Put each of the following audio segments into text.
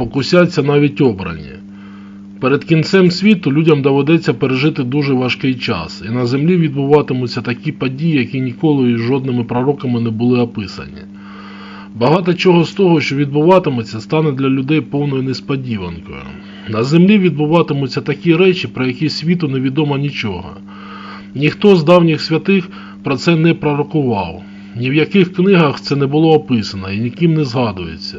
спокусяться навіть обрані. Перед кінцем світу людям доведеться пережити дуже важкий час, і на землі відбуватимуться такі події, які ніколи і жодними пророками не були описані. Багато чого з того, що відбуватиметься, стане для людей повною несподіванкою. На землі відбуватимуться такі речі, про які світу невідомо нічого. Ніхто з давніх святих про це не пророкував. Ні в яких книгах це не було описано і ніким не згадується.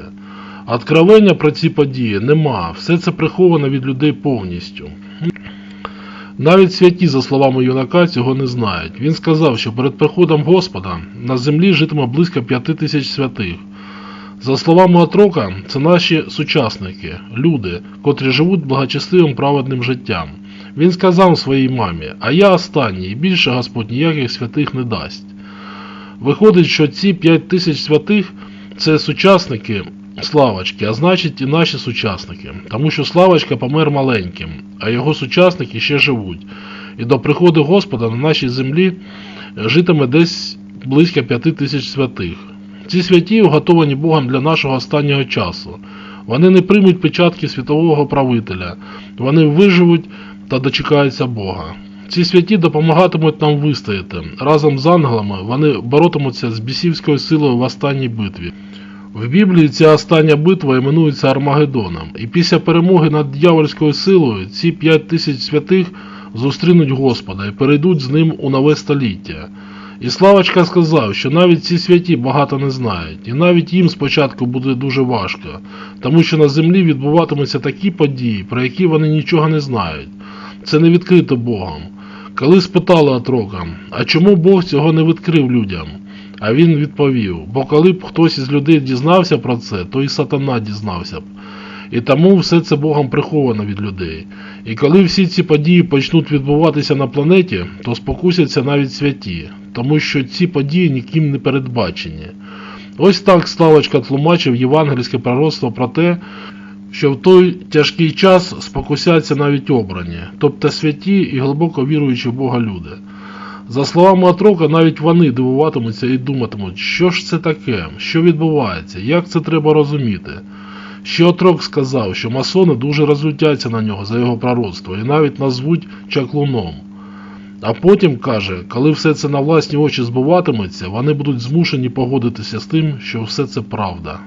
Откровення про ці події нема, все це приховано від людей повністю. Навіть святі, за словами юнака, цього не знають. Він сказав, що перед приходом Господа на землі житиме близько п'яти тисяч святих. За словами Отрока, це наші сучасники, люди, котрі живуть благочестивим праведним життям. Він сказав своїй мамі, а я останній, і більше Господь ніяких святих не дасть. Виходить, що ці п'ять тисяч святих це сучасники Славочки, а значить і наші сучасники, тому що Славочка помер маленьким, а його сучасники ще живуть. І до приходу Господа на нашій землі житиме десь близько п'яти тисяч святих. Ці святі уготовані Богом для нашого останнього часу. Вони не приймуть печатки світового правителя, вони виживуть та дочекаються Бога. Ці святі допомагатимуть нам вистояти. Разом з ангелами вони боротимуться з бісівською силою в останній битві. В Біблії ця остання битва іменується Армагеддоном, і після перемоги над дьявольською силою ці п'ять тисяч святих зустрінуть Господа і перейдуть з ним у нове століття. І Славочка сказав, що навіть ці святі багато не знають, і навіть їм спочатку буде дуже важко, тому що на землі відбуватимуться такі події, про які вони нічого не знають. Це не відкрито Богом. Коли спитали Отрока, а чому Бог цього не відкрив людям? А він відповів: бо коли б хтось із людей дізнався про це, то і сатана дізнався б. І тому все це Богом приховано від людей. І коли всі ці події почнуть відбуватися на планеті, то спокусяться навіть святі, тому що ці події ніким не передбачені. Ось так Славочка тлумачив євангельське пророцтво про те, що в той тяжкий час спокусяться навіть обрані, тобто святі і глибоко віруючі в Бога люди. За словами Атрока, навіть вони дивуватимуться і думатимуть, що ж це таке, що відбувається, як це треба розуміти. Ще Отрок сказав, що масони дуже розлютяться на нього за його пророцтво і навіть назвуть чаклуном. А потім каже, коли все це на власні очі збуватиметься, вони будуть змушені погодитися з тим, що все це правда.